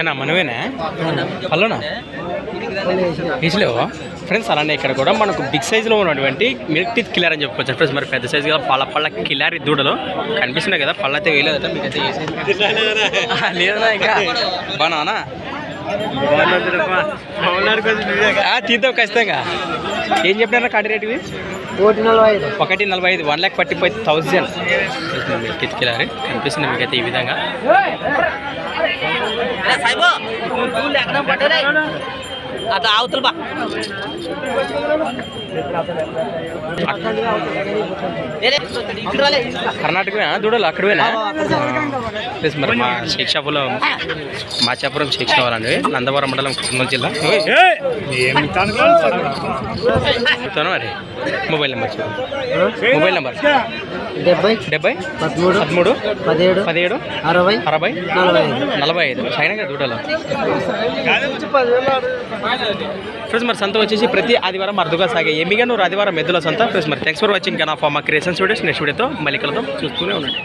ఏనా మనమేనా? పళ్ళునా వేసలేవు ఫ్రెండ్స్ అలానే ఇక్కడ కూడా మనకు బిగ్ సైజులో ఉన్నటువంటి మిల్క్ టీత్ కిలార్ అని చెప్పుకోవచ్చు ఫ్రెండ్స్ మరి పెద్ద సైజు కదా పళ్ళ పళ్ళ కిలారి దూడలు కనిపిస్తున్నాయి కదా పళ్ళు అయితే వేయలేదట మీకు అయితే లేదా ఇంకా. బాగున్నావా తీద్దాం ఖచ్చితంగా. ఏం చెప్పినారా కాటి రేట్ ఇవి? ఒకటి నలభై ఐదు. ఒకటి నలభై ఐదు one lakh forty five thousand కిటికీలారి కనిపిస్తుంది మీకైతే ఈ విధంగా. అది అవతల బా. కర్ణాటక దూడలు అక్కడ. పోయినా ప్లస్ మరి మా షేక్ షాపులో మాచాపురం షేక్ షాప్ అండి నందవరం మండలం కర్నూలు జిల్లా. చెప్తాను మరి. Mobile number. Mobile number. డెబ్బై డెబ్బై పదమూడు పదమూడు పదిహేడు పదిహేడు అరవై అరవై నలభై ఐదు. నలభై ఐదు. సైనంగా దూడలు. ఫ్రెండ్స్ మరి సంత వచ్చేసి ప్రతి ఆదివారం అర్థగా సాగే ఎమిగా నువ్వు ఆదివారం మెద్దుల సంత. ఫ్రెండ్స్ మరి థ్యాంక్స్ ఫర్ వాచింగ్ కనా ఫర్ మా క్రియేషన్స్ వీడియోస్ నెక్స్ట్ వీడియోతో మళ్ళీ కలుద్దాం చూస్తూనే ఉండండి.